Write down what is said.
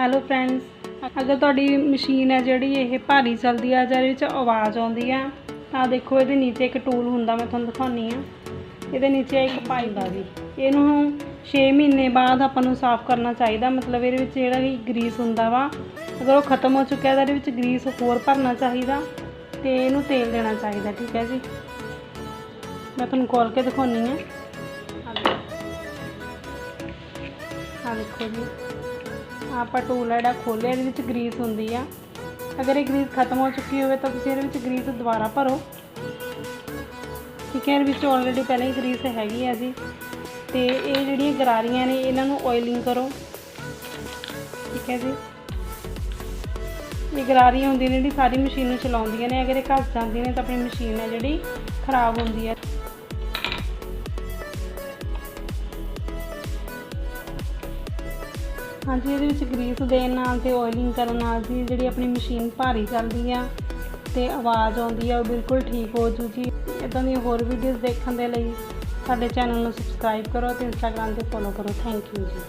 Hello friends ਅਗਰ ਤੁਹਾਡੀ machine ਹੈ ਜਿਹੜੀ ਇਹ ਭਾਰੀ ਚੱਲਦੀ ਆ ਜਾਂ ਇਹਦੇ ਵਿੱਚ ਆਵਾਜ਼ ਆਉਂਦੀ ਆ, ਤਾਂ ਦੇਖੋ ਇਹਦੇ ਨੀਚੇ ਇੱਕ ਟੂਲ ਹੁੰਦਾ, ਮੈਂ ਤੁਹਾਨੂੰ ਦਿਖਾਉਣੀ ਆ ਇਹਦੇ ਨੀਚੇ ਇੱਕ ਪਾਈਪ ਆ ਜੀ। ਇਹਨੂੰ 6 ਮਹੀਨੇ ਬਾਅਦ ਆਪਾਂ ਨੂੰ ਸਾਫ਼ ਕਰਨਾ ਚਾਹੀਦਾ। ਮਤਲਬ ਇਹਦੇ ਵਿੱਚ ਜਿਹੜਾ ਵੀ ਗਰੀਸ ਹੁੰਦਾ ਵਾ, ਅਗਰ ਉਹ ਖਤਮ ਹੋ ਚੁੱਕਿਆ, ਤਾਂ ਇਹਦੇ ਵਿੱਚ ਗਰੀਸ ਹੋਰ ਭਰਨਾ ਚਾਹੀਦਾ ਤੇ ਇਹਨੂੰ ਤੇਲ ਦੇਣਾ ਚਾਹੀਦਾ, ਠੀਕ ਹੈ ਜੀ। ਮੈਂ ਤੁਹਾਨੂੰ ਖੋਲ ਕੇ ਦਿਖਾਉਣੀ ਆ ਆ ਦੇਖੋ ਜੀ। ਆਪਾਂ ਟੂਲ ਜਿਹੜਾ ਖੋਲ੍ਹਿਆ, ਇਹਦੇ ਵਿੱਚ ਗਰੀਸ ਹੁੰਦੀ ਆ। ਅਗਰ ਇਹ ਗਰੀਸ ਖਤਮ ਹੋ ਚੁੱਕੀ ਹੋਵੇ ਤਾਂ ਤੁਸੀਂ ਇਹਦੇ ਵਿੱਚ ਗਰੀਸ ਦੁਬਾਰਾ ਭਰੋ। ਠੀਕ ਹੈ, ਇਹਦੇ ਵਿੱਚ ਆਲਰੇਡੀ ਪਹਿਲਾਂ ਹੀ ਗਰੀਸ ਹੈਗੀ ਆ ਜੀ। ਤੇ ਇਹ ਜਿਹੜੀਆਂ ਗਰਾਰੀਆਂ ਨੇ, ਇਹਨਾਂ ਨੂੰ ਆਇਲਿੰਗ ਕਰੋ। ਠੀਕ ਹੈ ਜੀ। ਇਹ ਗਰਾਰੀਆਂ ਹੁੰਦੀਆਂ ਨੇ, ਜਿਹੜੀ ਸਾਰੀ ਮਸ਼ੀਨ ਨੂੰ ਚਲਾਉਂਦੀਆਂ ਨੇ। ਅਗਰ ਇਹ ਘਸ ਜਾਂਦੀਆਂ ਨੇ ਤਾਂ ਆਪਣੀ ਮਸ਼ੀਨ ਹੈ ਜਿਹੜੀ ਖਰਾਬ ਹੁੰਦੀ ਹੈ ਹਾਂਜੀ, ਇਹਦੇ ਵਿੱਚ ਗਰੀਸ ਦੇਣ ਨਾਲ ਤੇ ਆਇਲਿੰਗ ਕਰਨ ਨਾਲ ਜੀ ਜਿਹੜੀ ਆਪਣੀ ਮਸ਼ੀਨ ਭਾਰੀ ਚੱਲਦੀ ਆ ਤੇ ਆਵਾਜ਼ ਆਉਂਦੀ ਆ, ਉਹ ਬਿਲਕੁਲ ਠੀਕ ਹੋ ਜੂ ਜੀ। ਇਦਾਂ ਦੀਆਂ ਹੋਰ ਵੀਡੀਓਜ਼ ਦੇਖਣ ਦੇ ਲਈ ਸਾਡੇ ਚੈਨਲ ਨੂੰ ਸਬਸਕ੍ਰਾਈਬ ਕਰੋ ਤੇ ਇੰਸਟਾਗ੍ਰam ਤੇ ਫੋਲੋ ਕਰੋ। ਥੈਂਕ ਯੂ ਜੀ।